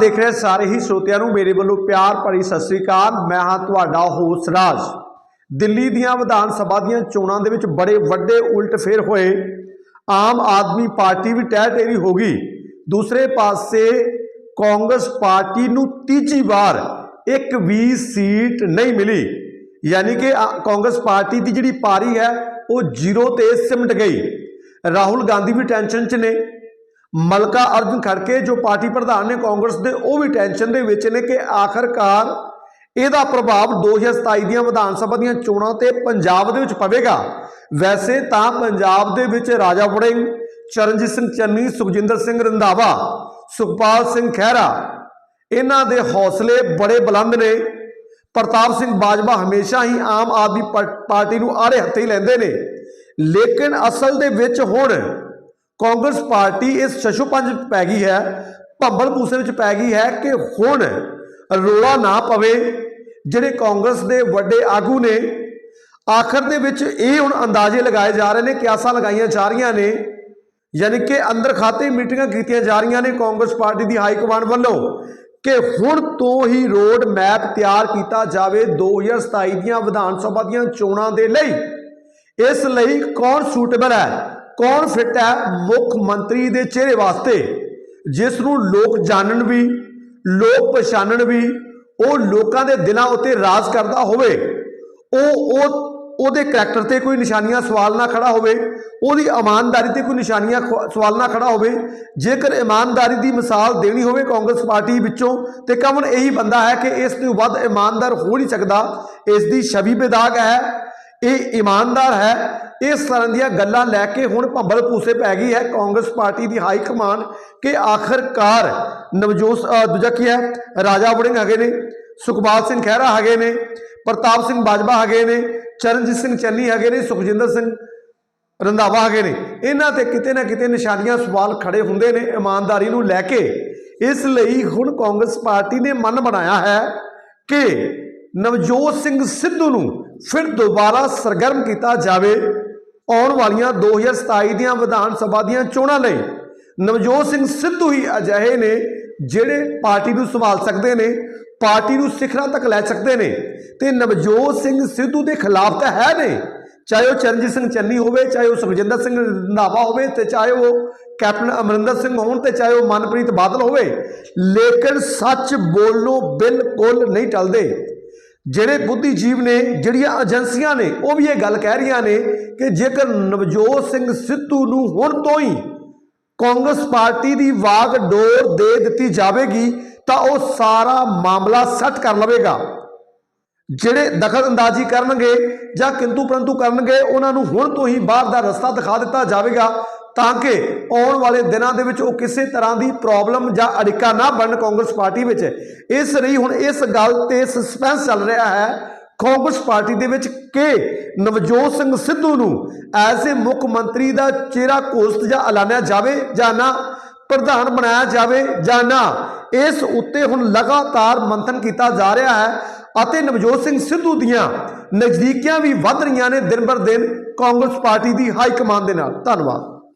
ਦੇਖ ਰਹੇ ਸਾਰੇ ਹੀ ਸਰੋਤਿਆਂ ਨੂੰ ਮੇਰੇ ਵੱਲੋਂ ਪਿਆਰ ਭਰੀ ਸਤਿ ਸ੍ਰੀ ਅਕਾਲ। ਮੈਂ ਹਾਂ ਤੁਹਾਡਾ ਹੋਸਟ ਰਾਜ। ਦਿੱਲੀ ਦੀਆਂ ਵਿਧਾਨ ਸਭਾ ਦੀਆਂ ਚੋਣਾਂ ਦੇ ਵਿੱਚ ਬੜੇ ਵੱਡੇ ਉਲਟ ਫੇਰ ਹੋਏ। ਆਮ ਆਦਮੀ ਪਾਰਟੀ ਵੀ ਟਹਿ ਟੇਰੀ ਹੋ ਗਈ। ਦੂਸਰੇ ਪਾਸੇ ਕਾਂਗਰਸ ਪਾਰਟੀ ਨੂੰ ਤੀਜੀ ਵਾਰ ਇੱਕ ਵੀ ਸੀਟ ਨਹੀਂ ਮਿਲੀ। ਯਾਨੀ ਕਿ ਕਾਂਗਰਸ ਪਾਰਟੀ ਦੀ ਜਿਹੜੀ ਪਾਰੀ ਹੈ, ਉਹ ਜ਼ੀਰੋ ਤੇ ਸਿਮਟ ਗਈ। ਰਾਹੁਲ ਗਾਂਧੀ ਵੀ ਟੈਨਸ਼ਨ 'ਚ ਨੇ। ਮਲਕਾ ਅਰਜੁਨ ਖੜਕੇ, ਜੋ ਪਾਰਟੀ ਪ੍ਰਧਾਨ ਨੇ ਕਾਂਗਰਸ ਦੇ, ਉਹ ਵੀ ਟੈਨਸ਼ਨ ਦੇ ਵਿੱਚ ਨੇ ਕਿ ਆਖਰਕਾਰ ਇਹਦਾ ਪ੍ਰਭਾਵ 2027 ਦੀਆਂ ਵਿਧਾਨ ਸਭਾ ਦੀਆਂ ਚੋਣਾਂ ਤੇ ਪੰਜਾਬ ਦੇ ਵਿੱਚ ਪਵੇਗਾ। ਵੈਸੇ ਤਾਂ ਪੰਜਾਬ ਦੇ ਵਿੱਚ ਰਾਜਾ ਵੜਿੰਗ, ਚਰਨਜੀਤ ਸਿੰਘ ਚੰਨੀ, ਸੁਖਜਿੰਦਰ ਸਿੰਘ ਰੰਧਾਵਾ, ਸੁਖਪਾਲ ਸਿੰਘ ਖਹਿਰਾ, ਇਹਨਾਂ ਦੇ ਹੌਸਲੇ ਬੜੇ ਬੁਲੰਦ ਨੇ। ਪ੍ਰਤਾਪ ਸਿੰਘ ਬਾਜਵਾ ਹਮੇਸ਼ਾ ਹੀ ਆਮ ਆਦਮੀ ਪਾਰਟੀ ਨੂੰ ਆੜੇ ਹੱਥੇ ਹੀ ਲੈਂਦੇ ਨੇ। ਲੇਕਿਨ ਅਸਲ ਦੇ ਵਿੱਚ ਹੁਣ ਕਾਂਗਰਸ ਪਾਰਟੀ ਇਸ ਸ਼ਸ਼ੋਪੰਜ ਵਿੱਚ ਪੈ ਗਈ ਹੈ, ਭੰਬਲ ਪੂਸੇ ਵਿੱਚ ਪੈ ਗਈ ਹੈ ਕਿ ਹੁਣ ਰੋਲਾ ਨਾ ਪਵੇ, ਜਿਹੜੇ ਕਾਂਗਰਸ ਦੇ ਵੱਡੇ ਆਗੂ ਨੇ, ਆਖਰ ਦੇ ਵਿੱਚ ਇਹ ਹੁਣ ਅੰਦਾਜ਼ੇ ਲਗਾਏ ਜਾ ਰਹੇ ਨੇ ਕਿਆਸਾਂ ਲਗਾਈਆਂ ਜਾ ਰਹੀਆਂ ਨੇ, ਯਾਨੀ ਕਿ ਅੰਦਰ ਖਾਤੇ ਮੀਟਿੰਗਾਂ ਕੀਤੀਆਂ ਜਾ ਰਹੀਆਂ ਨੇ ਕਾਂਗਰਸ ਪਾਰਟੀ ਦੀ ਹਾਈ ਕਮਾਂਡ ਵੱਲੋਂ, ਕਿ ਹੁਣ ਤੋਂ ਹੀ ਰੋਡ ਮੈਪ ਤਿਆਰ ਕੀਤਾ ਜਾਵੇ 2027 ਦੀਆਂ ਵਿਧਾਨ ਸਭਾ ਦੀਆਂ ਚੋਣਾਂ ਦੇ ਲਈ। ਇਸ ਲਈ ਕੌਣ ਸੂਟੇਬਲ ਹੈ? ਕੌਣ ਫਿੱਟ ਹੈ ਮੁੱਖ ਮੰਤਰੀ ਦੇ ਚਿਹਰੇ ਵਾਸਤੇ? ਜਿਸ ਨੂੰ ਲੋਕ ਜਾਣਨ ਵੀ, ਲੋਕ ਪਛਾਣਨ ਵੀ, ਉਹ ਲੋਕਾਂ ਦੇ ਦਿਲਾਂ ਉੱਤੇ ਰਾਜ ਕਰਦਾ ਹੋਵੇ, ਉਹ ਉਹ, ਉਹਦੇ ਕਰੈਕਟਰ ਤੇ ਕੋਈ ਨਿਸ਼ਾਨੀਆਂ ਸਵਾਲ ਨਾ ਖੜਾ ਹੋਵੇ, ਉਹਦੀ ਇਮਾਨਦਾਰੀ ਤੇ ਕੋਈ ਨਿਸ਼ਾਨੀਆਂ ਖ- ਸਵਾਲ ਨਾ ਖੜਾ ਹੋਵੇ, ਜੇਕਰ ਇਮਾਨਦਾਰੀ ਦੀ ਮਿਸਾਲ ਦੇਣੀ ਹੋਵੇ ਕਾਂਗਰਸ ਪਾਰਟੀ ਵਿੱਚੋਂ, ਤੇ ਕਮਨ ਇਹੀ ਬੰਦਾ ਹੈ ਕਿ ਇਸ ਤੋਂ ਵੱਧ ਇਮਾਨਦਾਰ ਹੋ ਨਹੀਂ ਸਕਦਾ, ਇਸ ਦੀ ਛਵੀ ਬੇਦਾਗ ਹੈ, ਇਹ ਇਮਾਨਦਾਰ ਹੈ ਇਸ ਤਰ੍ਹਾਂ ਦੀਆਂ ਗੱਲਾਂ ਲੈ ਕੇ ਹੁਣ ਭੰਬਲ ਪੂਸੇ ਪੈ ਗਈ ਹੈ। ਕਾਂਗਰਸ ਪਾਰਟੀ ਦੀ ਹਾਈ ਕਮਾਨ ਕਿ ਆਖਰਕਾਰ ਨਵਜੋਤ ਦੂਜਾ ਕੀ ਹੈ? ਰਾਜਾ ਵੜਿੰਗ ਹੈਗੇ ਨੇ, ਸੁਖਪਾਲ ਸਿੰਘ ਖਹਿਰਾ ਹੈਗੇ ਨੇ, ਪ੍ਰਤਾਪ ਸਿੰਘ ਬਾਜਵਾ ਹੈਗੇ ਨੇ, ਚਰਨਜੀਤ ਸਿੰਘ ਚੰਨੀ ਹੈਗੇ ਨੇ, ਸੁਖਜਿੰਦਰ ਸਿੰਘ ਰੰਧਾਵਾ ਹੈਗੇ ਨੇ। ਇਹਨਾਂ ਤੇ ਕਿਤੇ ਨਾ ਕਿਤੇ ਨਿਸ਼ਾਨੀਆਂ, ਸਵਾਲ ਖੜੇ ਹੁੰਦੇ ਨੇ ਇਮਾਨਦਾਰੀ ਨੂੰ ਲੈ ਕੇ। ਇਸ ਲਈ ਹੁਣ ਕਾਂਗਰਸ ਪਾਰਟੀ ਨੇ ਮਨ ਬਣਾਇਆ ਹੈ ਕਿ ਨਵਜੋਤ ਸਿੰਘ ਸਿੱਧੂ ਨੂੰ ਫਿਰ ਦੁਬਾਰਾ ਸਰਗਰਮ ਕੀਤਾ ਜਾਵੇ। ਆਉਣ ਵਾਲੀਆਂ 2027 ਦੀਆਂ ਵਿਧਾਨ ਸਭਾ ਦੀਆਂ ਚੋਣਾਂ ਲਈ ਨਵਜੋਤ ਸਿੰਘ ਸਿੱਧੂ ਹੀ ਅਜਿਹੇ ਨੇ ਜਿਹੜੇ ਪਾਰਟੀ ਨੂੰ ਸੰਭਾਲ ਸਕਦੇ ਨੇ, ਪਾਰਟੀ ਨੂੰ ਸਿਖਰਾਂ ਤੱਕ ਲੈ ਸਕਦੇ ਨੇ ਤੇ ਨਵਜੋਤ ਸਿੰਘ ਸਿੱਧੂ ਦੇ ਖਿਲਾਫ ਤਾਂ ਹੈ ਨੇ। ਚਾਹੇ ਉਹ ਚਰਨਜੀਤ ਸਿੰਘ ਚੰਨੀ ਹੋਵੇ, ਚਾਹੇ ਉਹ ਸੁਖਜਿੰਦਰ ਸਿੰਘ ਰੰਧਾਵਾ ਹੋਵੇ ਤੇ ਚਾਹੇ ਉਹ ਕੈਪਟਨ ਅਮਰਿੰਦਰ ਸਿੰਘ ਹੋਣ ਤੇ ਚਾਹੇ ਉਹ ਮਨਪ੍ਰੀਤ ਬਾਦਲ ਹੋਵੇ, ਲੇਕਿਨ ਸੱਚ ਬੋਲਣੋਂ ਬਿਲਕੁਲ ਨਹੀਂ ਟਲਦੇ। ਜਿਹੜੇ ਬੁੱਧੀਜੀਵ ਨੇ, ਜਿਹੜੀਆਂ ਏਜੰਸੀਆਂ ਨੇ, ਉਹ ਵੀ ਇਹ ਗੱਲ ਕਹਿ ਰਹੀਆਂ ਨੇ ਕਿ ਜੇਕਰ ਨਵਜੋਤ ਸਿੰਘ ਸਿੱਧੂ ਨੂੰ ਹੁਣ ਤੋਂ ਹੀ ਕਾਂਗਰਸ ਪਾਰਟੀ ਦੀ ਵਾਗ ਡੋਰ ਦੇ ਦਿੱਤੀ ਜਾਵੇਗੀ, ਤਾਂ ਉਹ ਸਾਰਾ ਮਾਮਲਾ ਸੈੱਟ ਕਰ ਲਵੇਗਾ। ਜਿਹੜੇ ਦਖਲ ਅੰਦਾਜ਼ੀ ਕਰਨਗੇ ਜਾਂ ਕਿੰਤੂ ਪਰੰਤੂ ਕਰਨਗੇ, ਉਹਨਾਂ ਨੂੰ ਹੁਣ ਤੋਂ ਹੀ ਬਾਹਰ ਦਾ ਰਸਤਾ ਦਿਖਾ ਦਿੱਤਾ ਜਾਵੇਗਾ, ਤਾਂ ਕਿ ਆਉਣ ਵਾਲੇ ਦਿਨਾਂ ਦੇ ਵਿੱਚ ਉਹ ਕਿਸੇ ਤਰ੍ਹਾਂ ਦੀ ਪ੍ਰੋਬਲਮ ਜਾਂ ਅੜਿੱਕਾ ਨਾ ਬਣਨ ਕਾਂਗਰਸ ਪਾਰਟੀ ਵਿੱਚ। ਇਸ ਲਈ ਹੁਣ ਇਸ ਗੱਲ ਤੇ ਸਸਪੈਂਸ ਚੱਲ ਰਿਹਾ ਹੈ ਕਾਂਗਰਸ ਪਾਰਟੀ ਦੇ ਵਿੱਚ ਕਿ ਨਵਜੋਤ ਸਿੰਘ ਸਿੱਧੂ ਨੂੰ ਐਜ਼ ਏ ਮੁੱਖ ਮੰਤਰੀ ਦਾ ਚਿਹਰਾ ਘੋਸ਼ਿਤ ਜਾਂ ਐਲਾਨਿਆ ਜਾਵੇ ਜਾਂ ਨਾ, ਪ੍ਰਧਾਨ ਬਣਾਇਆ ਜਾਵੇ ਜਾਂ ਨਾ, ਇਸ ਉੱਤੇ ਹੁਣ ਲਗਾਤਾਰ ਮੰਥਨ ਕੀਤਾ ਜਾ ਰਿਹਾ ਹੈ ਅਤੇ ਨਵਜੋਤ ਸਿੰਘ ਸਿੱਧੂ ਦੀਆਂ ਨਜ਼ਦੀਕੀਆਂ ਵੀ ਵੱਧ ਰਹੀਆਂ ਨੇ ਦਿਨ ਬਰ ਦਿਨ ਕਾਂਗਰਸ ਪਾਰਟੀ ਦੀ ਹਾਈ ਕਮਾਨ ਦੇ ਨਾਲ। ਧੰਨਵਾਦ।